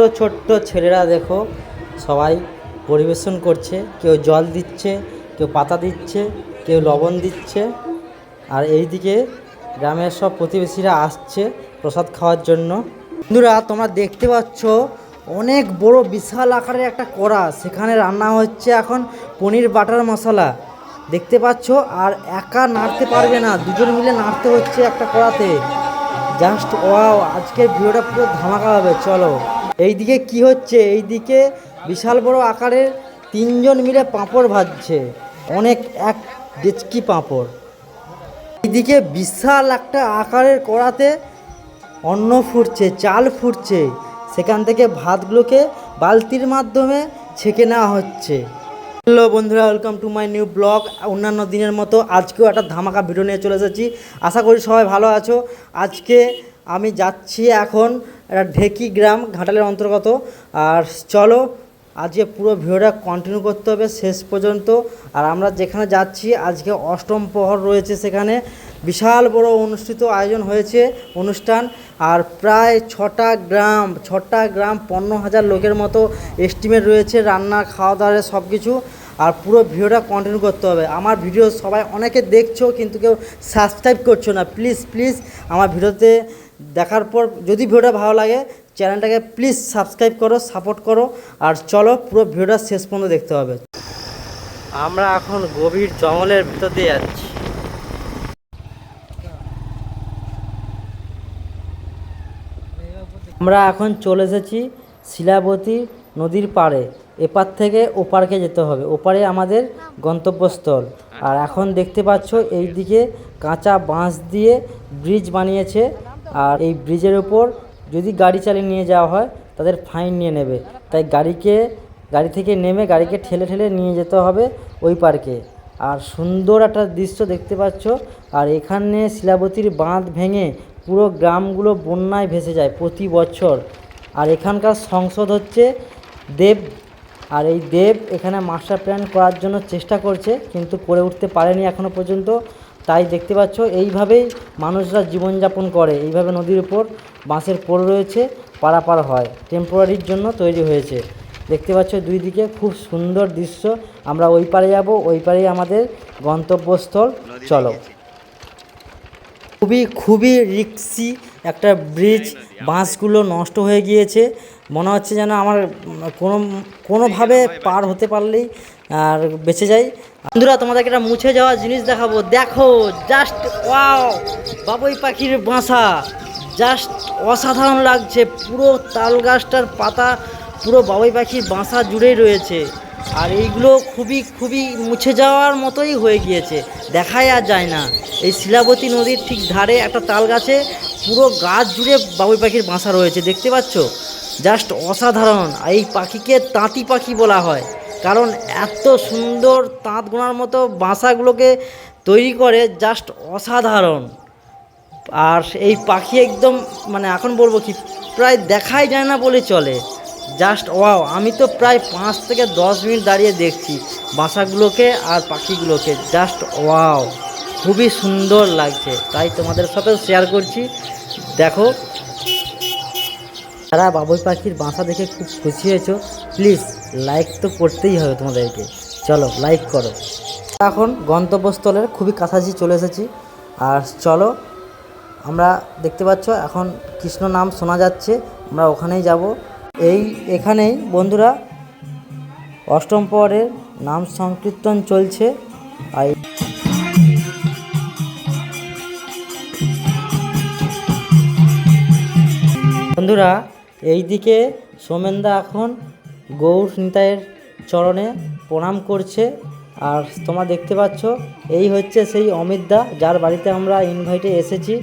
ছোট্ট ছোট্ট ছেলেরা দেখো সবাই পরিবেশন করছে, কেউ জল দিচ্ছে, কেউ পাতা দিচ্ছে, কেউ লবণ দিচ্ছে। আর এইদিকে গ্রামের সব প্রতিবেশীরা আসছে প্রসাদ খাওয়ার জন্য। বন্ধুরা, তোমরা দেখতে পাচ্ছ অনেক বড় বিশাল আকারের একটা কড়া। সেখানে রান্না হচ্ছে এখন পনির বাটার মশলা। দেখতে পাচ্ছ? আর একা নাড়তে পারবে না, দুজন মিলে নাড়তে হচ্ছে একটা কড়াতে। জাস্ট ওয়াও, আজকের ভিডিওটা পুরো ধামাকা হবে, চলো। এইদিকে কি হচ্ছে? এইদিকে বিশাল বড় আকারের তিনজন মিলে পাঁপড় ভাজছে। অনেক এক ডেচকি পাঁপড়। এইদিকে বিশাল একটা আকারের কড়াতে অন্ন ফুটছে, চাল ফুটছে। সেখান থেকে ভাতগুলোকে বালতির মাধ্যমে ছেঁকে নেওয়া হচ্ছে। হ্যালো বন্ধুরা welcome to my new vlog অন্যান্য দিনের মতো আজকেও একটা ধামাকা ভিডিও নিয়ে চলে এসেছি। আশা করি সবাই ভালো আছো। আজকে আমি যাচ্ছি এখন একটা ঢেকি গ্রাম ঘাটালের অন্তর্গত। আর চলো, আজকে পুরো ভিডিওটা কন্টিনিউ করতে হবে শেষ পর্যন্ত। আর আমরা যেখানে যাচ্ছি, আজকে অষ্টম প্রহর রয়েছে সেখানে। বিশাল বড় অনুষ্ঠিত আয়োজন হয়েছে, অনুষ্ঠান। আর প্রায় ছটা গ্রাম ছটা গ্রাম পনেরো হাজার লোকের মতো এস্টিমেট রয়েছে, রান্না খাওয়া দাওয়া সব কিছু আর পুরো ভিডিওটা কন্টিনিউ করতে হবে। আমার ভিডিও সবাই অনেকে দেখছ, কিন্তু কেউ সাবস্ক্রাইব করছ না। প্লিজ প্লিজ আমার ভিডিওতে দেখার পর যদি ভিডিওটা ভালো লাগে চ্যানেলটাকে প্লিজ সাবস্ক্রাইব করো সাপোর্ট করো আর চলো পুরো ভিডিওটা শেষ পর্যন্ত দেখতে হবে। আমরা এখন গভীর জঙ্গলের ভিতর দিয়ে যাচ্ছি। আমরা এখন চলে এসেছি শিলাবতী নদীর পাড়ে। এপার থেকে ওপারকে যেতে হবে। ওপারে আমাদের গন্তব্যস্থল। আর এখন দেখতে পাচ্ছ এই দিকে কাঁচা বাঁশ দিয়ে ব্রিজ বানিয়েছে আর এই ব্রিজের উপর যদি গাড়ি চালিয়ে নিয়ে যাওয়া হয়, তাদের ফাইন নিয়ে নেবে। তাই গাড়িকে, গাড়ি থেকে নেমে গাড়িকে ঠেলে ঠেলে নিয়ে যেতে হবে ওই পার্কে। আর সুন্দর একটা দৃশ্য দেখতে পাচ্ছ। আর এখানে শিলাবতীর বাঁধ ভেঙে পুরো গ্রামগুলো বন্যায় ভেসে যায় প্রতি বছর। আর এখানকার সংসদ হচ্ছে দেব। আর এই দেব এখানে মাস্টার প্ল্যান করার জন্য চেষ্টা করছে, কিন্তু করে উঠতে পারেনি এখনও পর্যন্ত। তাই দেখতে পাচ্ছ এইভাবেই মানুষরা জীবনযাপন করে। এইভাবে নদীর উপর বাঁশের পোল রয়েছে পারাপার হয়। টেম্পোরারির জন্য তৈরি হয়েছে। দেখতে পাচ্ছ দুই দিকে খুব সুন্দর দৃশ্য। আমরা ওই পারে যাব ওই পারেই আমাদের গন্তব্যস্থল। চলো। খুবই খুবই রিক্সি একটা ব্রিজ। বাঁশগুলো নষ্ট হয়ে গিয়েছে। মনে হচ্ছে যেন আমার কোনো কোনোভাবে পার হতে পারলেই আর বেঁচে যাই। বন্ধুরা, তোমাদেরকে একটা মুছে যাওয়া জিনিস দেখাবো। দেখো জাস্ট ওয়াও বাবুই পাখির বাসা। জাস্ট অসাধারণ লাগছে। পুরো তাল গাছটার পাতা, পুরো বাবুই পাখির বাসা জুড়েই রয়েছে। আর এইগুলো খুবই খুবই মুছে যাওয়ার মতোই হয়ে গিয়েছে। দেখাই আর যায় না। এই শিলাবতী নদীর ঠিক ধারে একটা তাল গাছে পুরো গাছ জুড়ে বাবুই পাখির বাসা রয়েছে। দেখতে পাচ্ছ? জাস্ট অসাধারণ। এই পাখিকে তাঁতি পাখি বলা হয়। কারণ এত সুন্দর তাঁত গোনার মতো বাসাগুলোকে তৈরি করে জাস্ট অসাধারণ। আর এই পাখি একদম মানে এখন বলব কি, প্রায় দেখাই যায় না বলে চলে। জাস্ট ওয়াও, আমি তো প্রায় পাঁচ থেকে দশ মিনিট দাঁড়িয়ে দেখছি বাসাগুলোকে আর পাখিগুলোকে। জাস্ট ওয়াও, খুবই সুন্দর লাগছে। তাই তোমাদের সাথেও শেয়ার করছি। দেখো, যারা বাবুই পাখির বাসা দেখে খুব খুশি হয়েছো, প্লিজ লাইক তো করতেই হবে তোমাদেরকে। চলো লাইক করো। এখন গন্তব্যস্থলের খুবই কাছাকাছি চলে এসেছি। আর চলো, আমরা দেখতে পাচ্ছ, এখন কৃষ্ণ নাম শোনা যাচ্ছে। আমরা ওখানেই যাব। এই এখানেই, বন্ধুরা, অষ্টম পরের নাম সংকীর্তন চলছে। আর বন্ধুরা, এইদিকে সোমেনদা এখন গৌর নিতাইয়ের চরণে প্রণাম করছে। আর তোমরা দেখতে পাচ্ছ, এই হচ্ছে সেই অমিতদা যার বাড়িতে আমরা ইনভাইটে এসেছি।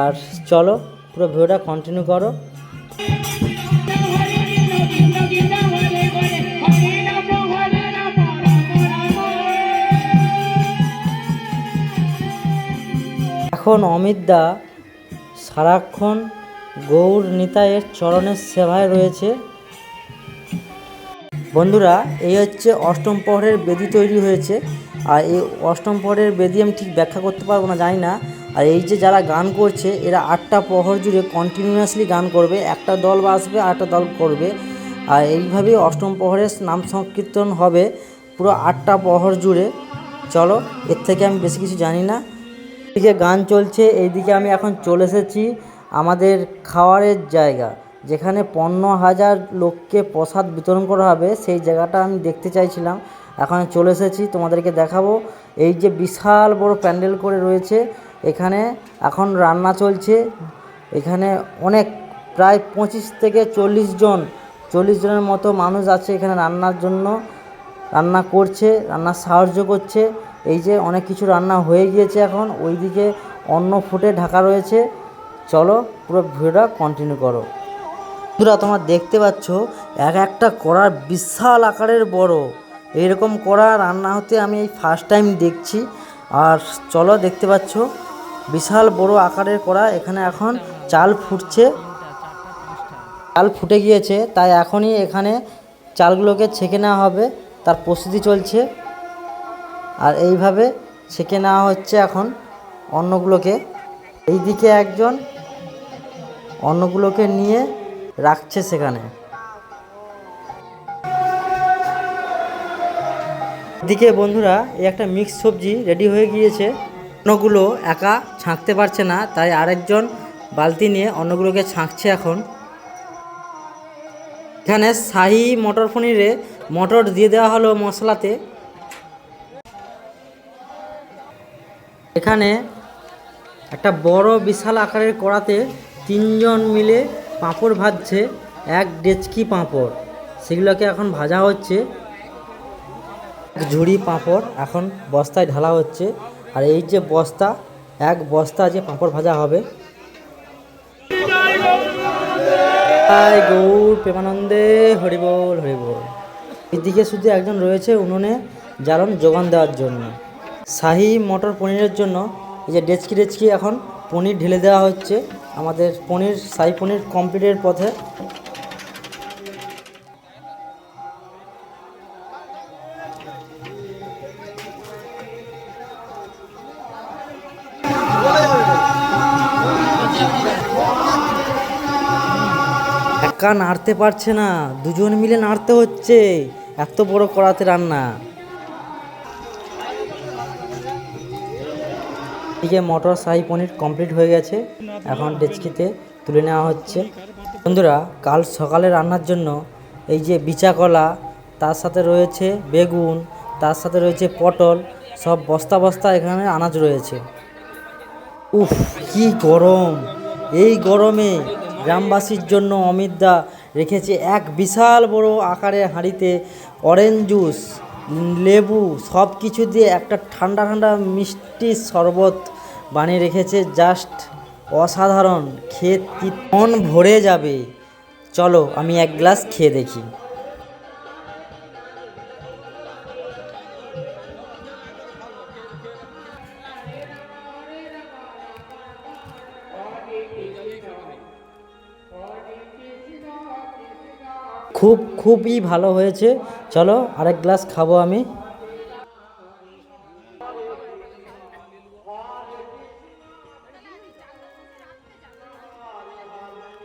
আর চলো, পুরো ভিডিওটা কন্টিনিউ করো। এখন অমিতদা সারাক্ষণ গৌর নিতাইয়ের চরণের সেবায় রয়েছে। বন্ধুরা, এই হচ্ছে অষ্টম প্রহরের বেদি তৈরি হয়েছে। আর এই অষ্টম প্রহরের বেদি আমি ঠিক ব্যাখ্যা করতে পারব না, জানি না। আর এই যে যারা গান করছে, এরা আটটা প্রহর জুড়ে কন্টিনিউয়াসলি গান করবে। একটা দল আর একটা দল করবে। আর এইভাবেই অষ্টম প্রহরের নাম সংকীর্তন হবে পুরো আটটা প্রহর জুড়ে। চলো, এর থেকে আমি বেশি কিছু জানি না। এদিকে গান চলছে, এইদিকে আমি এখন চলে এসেছি আমাদের খাওয়ারের জায়গা। যেখানে পনেরো হাজার লোককে প্রসাদ বিতরণ করা হবে, সেই জায়গাটা আমি দেখতে চাইছিলাম। এখন চলে এসেছি, তোমাদেরকে দেখাবো। এই যে বিশাল বড় প্যান্ডেল করে রয়েছে, এখানে এখন রান্না চলছে। এখানে অনেক, প্রায় পঁচিশ থেকে চল্লিশ জন, চল্লিশ জনের মতো মানুষ আছে এখানে রান্নার জন্য। রান্না করছে, রান্নার সাহায্য করছে। এই যে অনেক কিছু রান্না হয়ে গিয়েছে এখন। ওইদিকে অন্ন ফুটে ঢাকা রয়েছে। চলো পুরো ভিডিওটা কন্টিনিউ করো। বন্ধুরা তোমরা দেখতে পাচ্ছ, এক একটা কড়া বিশাল আকারের বড়। এইরকম কড়া রান্না হতে আমি এই ফার্স্ট টাইম দেখছি। আর চলো দেখতে পাচ্ছ, বিশাল বড় আকারের কড়া। এখানে এখন চাল ফুটছে। চাল ফুটে গিয়েছে, তাই এখনই এখানে চালগুলোকে ছেঁকে নেওয়া হবে। তার প্রস্তুতি চলছে। আর এইভাবে ছেঁকে নেওয়া হচ্ছে এখন অন্নগুলোকে। এইদিকে একজন অন্নগুলোকে নিয়ে রাখছে সেখানে। দিকে বন্ধুরা, এই একটা মিক্স সবজি রেডি হয়ে গিয়েছে। অন্নগুলো একা ছাঁকতে পারছে না, তাই আরেকজন বালতি নিয়ে অন্নগুলোকে ছাঁকছে এখন। এখানে শাহি মটর পনিরে মটর দিয়ে দেওয়া হলো মশলাতে। এখানে একটা বড় বিশাল আকারের কড়াতে তিনজন মিলে পাঁপড় ভাজছে, এক ডেচকি পাঁপড়। সেগুলোকে এখন ভাজা হচ্ছে। এক ঝুড়ি পাঁপড় এখন বস্তায় ঢালা হচ্ছে। আর এই যে বস্তা, এক বস্তা যে পাঁপড় ভাজা হবে। গৌর প্রেমানন্দে হরিবোল হরিবোল এদিকে শুধু একজন রয়েছে উনুনে জ্বালন যোগান দেওয়ার জন্য। শাহি মটর পনিরের জন্য, এই যে ডেচকি ডেচকি এখন পনির ঢেলে দেওয়া হচ্ছে। আমাদের পনির শাহি পনির কমপ্লিটের পথে। একা নাড়তে পারছে না। দুজন মিলে নাড়তে হচ্ছে। এত বড় কড়াতে রান্না। এদিকে মটর শাহি পনির কমপ্লিট হয়ে গেছে, এখন ডেচকিতে তুলে নেওয়া হচ্ছে। বন্ধুরা, কাল সকালে রান্নার জন্য এই যে বিচা কলা, তার সাথে রয়েছে বেগুন, তার সাথে রয়েছে পটল, সব বস্তা বস্তা এখানে আনাজ রয়েছে। উফ, কি গরম! এই গরমে গ্রামবাসীর জন্য অমিত দা রেখেছে এক বিশাল বড় আকারের হাঁড়িতে অরেঞ্জ জুস লেবু সব কিছু দিয়ে একটা ঠান্ডা ঠান্ডা মিষ্টি শরবত। বানিয়ে রেখেছে জাস্ট অসাধারণ। খেয়ে মন ভরে যাবে। চলো, আমি এক গ্লাস খেয়ে দেখি। খুব, খুবই ভালো হয়েছে। চলো, আরেক গ্লাস খাব আমি।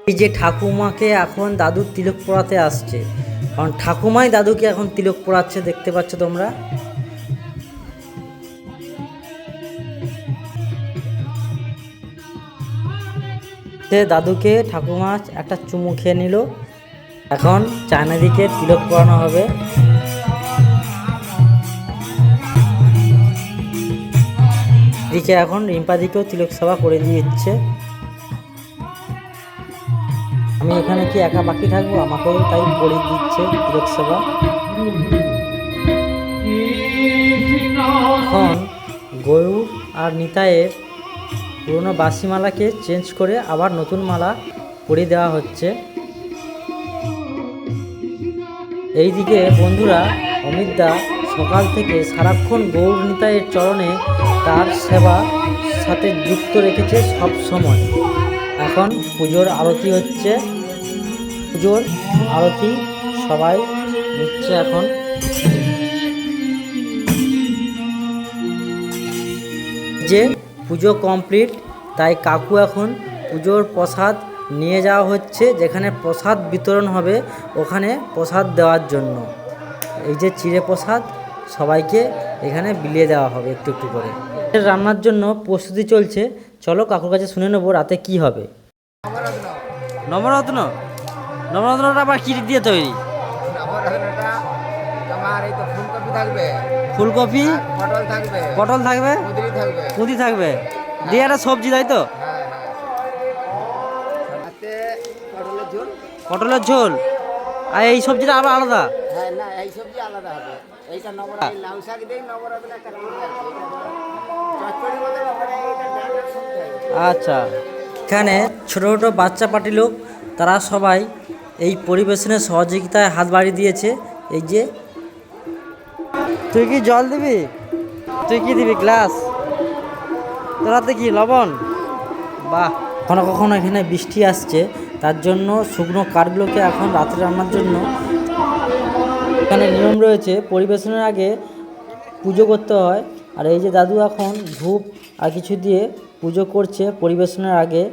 এই যে ঠাকুমাকে এখন দাদুর তিলক পড়াতে আসছে। কারণ ঠাকুমাই দাদুকে এখন তিলক পড়াচ্ছে, দেখতে পাচ্ছ তোমরা? সে দাদুকে, ঠাকুমা একটা চুমু খেয়ে নিল। এখন চায়নাদিকে তিলক পরানো হবে। দিকে এখন রিম্পাদিকেও তিলক সভা করে দিচ্ছে। আমি এখানে কি একা বাকি থাকব? আমাকেও তাই করে দিচ্ছে তিলক সভা এখন গরু আর নিতায়ের পুরনো বাসি মালাকে চেঞ্জ করে আবার নতুন মালা পরিয়ে দেওয়া হচ্ছে। এইদিকে বন্ধুরা অমিতদা সকাল থেকে সারাক্ষণ গৌর নিতায়ের চরণে তার সেবা সাথে যুক্ত রেখেছে সব সময়। এখন পুজোর আরতি হচ্ছে। পুজোর আরতি সবাই নিচ্ছে এখন। যে পুজো কমপ্লিট, তাই কাকু এখন পুজোর প্রসাদ নিয়ে যাওয়া হচ্ছে, যেখানে প্রসাদ বিতরণ হবে ওখানে প্রসাদ দেওয়ার জন্য। এই যে চিড়ে প্রসাদ, সবাইকে এখানে বিলিয়ে দেওয়া হবে একটু একটু করে। রান্নার জন্য প্রস্তুতি চলছে। চলো কাকুর কাছে শুনে নেব রাতে কি হবে। নবরত্ন? নবরত্নটা আবার কি দিয়ে তৈরি? ফুলকপি থাকবে। ফুলকপি? পটল থাকবে। পটল থাকবে? থাকবে। পুঁতি থাকবে? দিয়ে একটা সবজি তাই তো? হ্যাঁ হ্যাঁ। পটলের ঝোল। আর এই সবজিটা আবার আলাদা? হ্যাঁ না এই সবজি আলাদা হবে। এইটা লাউ শাক একটা আচ্ছা। এখানে ছোটো ছোটো বাচ্চা পার্টি লোক, তারা সবাই এই পরিবেশনের সহযোগিতায় হাত বাড়িয়ে দিয়েছে। এই যে। তুই কি জল দিবি? তুই কি দিবি গ্লাস? তোরাতে কি লবণ? বাহ, কখনো কখনো এখানে বৃষ্টি আসছে। তার জন্য শুকনো কাঠগুলোকে এখন রাত্রে রান্নার জন্য এখানে নিয়ম রয়েছে। পরিবেশনের আগে পুজো করতে হয়। আর এই যে দাদু এখন ধূপ আর কিছু দিয়ে পুজো করছে, পরিবেশনের আগে।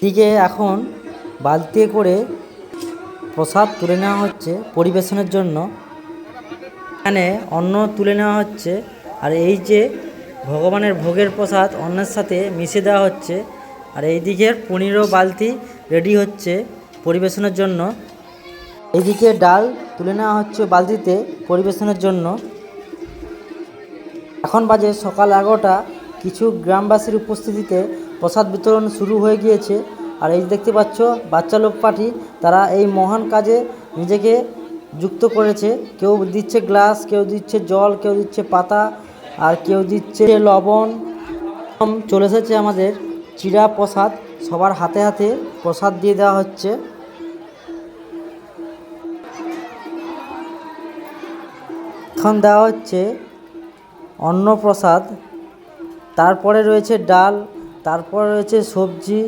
দিকে এখন বালতি করে প্রসাদ তুলে নেওয়া হচ্ছে পরিবেশনের জন্য। এখানে অন্ন তুলে নেওয়া হচ্ছে। আর এই যে ভগবানের ভোগের প্রসাদ অন্নের সাথে মিশে দেওয়া হচ্ছে। আর এই দিকের পনেরো বালতি রেডি হচ্ছে পরিবেশনের জন্য। এইদিকে ডাল তুলে নেওয়া হচ্ছে বালতিতে পরিবেশনের জন্য। এখন বাজে সকাল এগারোটা। কিছু গ্রামবাসীর উপস্থিতিতে প্রসাদ বিতরণ শুরু হয়ে গিয়েছে। আর এই দেখতে পাচ্ছ, বাচ্চা লোক পার্টি তারা এই মহান কাজে নিজেকে যুক্ত করেছে। কেউ দিচ্ছে গ্লাস, কেউ দিচ্ছে জল, কেউ দিচ্ছে পাতা, আর কেউ দিচ্ছে লবণ। চলে এসেছে আমাদের চিরা প্রসাদ। সবার হাতে হাতে প্রসাদ দিয়ে দেওয়া হচ্ছে। এখন দেওয়া হচ্ছে অন্নপ্রসাদ। তারপরে রয়েছে ডাল, তারপরে রয়েছে সবজি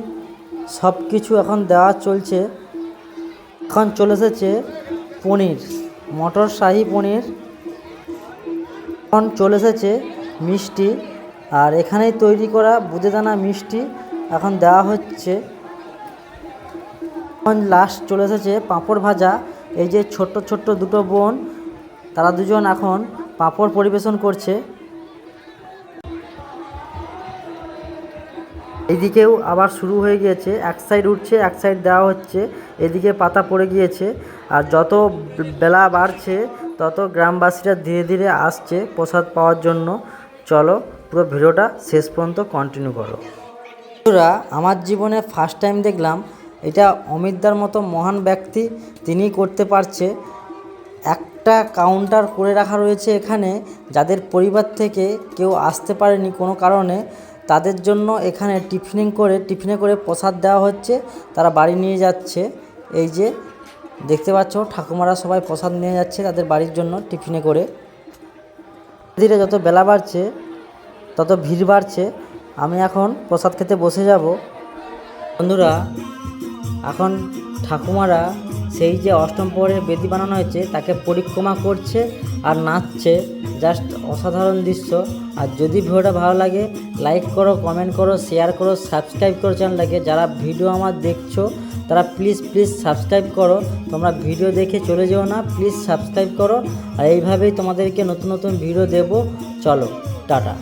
সব কিছু এখন দেওয়া চলছে। এখন চলে এসেছে পনির, মটর শাহি পনির। এখন চলে এসেছে মিষ্টি আর এখানেই তৈরি করা বুঁদেদানা মিষ্টি এখন দেওয়া হচ্ছে। এখন লাস্ট চলে এসেছে পাঁপড় ভাজা, এই যে ছোট্ট ছোট্ট দুটো বোন, তারা দুজন এখন পাঁপড় পরিবেশন করছে। এদিকেও আবার শুরু হয়ে গিয়েছে, এক সাইড উঠছে, এক সাইড দেওয়া হচ্ছে, এদিকে পাতা পড়ে গিয়েছে, আর যত বেলা বাড়ছে, তত গ্রামবাসীরা ধীরে ধীরে আসছে প্রসাদ পাওয়ার জন্য। চলো পুরো ভিডিওটা শেষ পর্যন্ত কন্টিনিউ করো। বন্ধুরা, আমার জীবনে ফার্স্ট টাইম দেখলাম, এটা অমিতদার মতো মহান ব্যক্তি তিনি করতে পারছে। একটা কাউন্টার করে রাখা রয়েছে এখানে, যাদের পরিবার থেকে কেউ আসতে পারেনি কোনো কারণে। তাদের জন্য এখানে টিফিনিং করে, টিফিনে করে প্রসাদ দেওয়া হচ্ছে। তারা বাড়ি নিয়ে যাচ্ছে। এই যে দেখতে পাচ্ছ, ঠাকুমারা সবাই প্রসাদ নিয়ে যাচ্ছে তাদের বাড়ির জন্য টিফিনে করে। ধীরে যত বেলা বাড়ছে, তত ভিড় বাড়ছে। আমি এখন প্রসাদ খেতে বসে যাব। বন্ধুরা, এখন ঠাকুমারা সেই যে অষ্টম প্রহরের বেদি বানানো হয়েছে, তাকে পরিক্রমা করছে আর নাচছে। জাস্ট অসাধারণ দৃশ্য। আর যদি ভিডিওটা ভালো লাগে, লাইক করো, কমেন্ট করো, শেয়ার করো, সাবস্ক্রাইব করো চ্যানেলটাকে। যারা ভিডিও আমার দেখছ, তারা প্লিজ প্লিজ সাবস্ক্রাইব করো। তোমরা ভিডিও দেখে চলে যেও না, প্লিজ সাবস্ক্রাইব করো। আর এইভাবেই তোমাদেরকে নতুন নতুন ভিডিও দেবো। চলো, টাটা।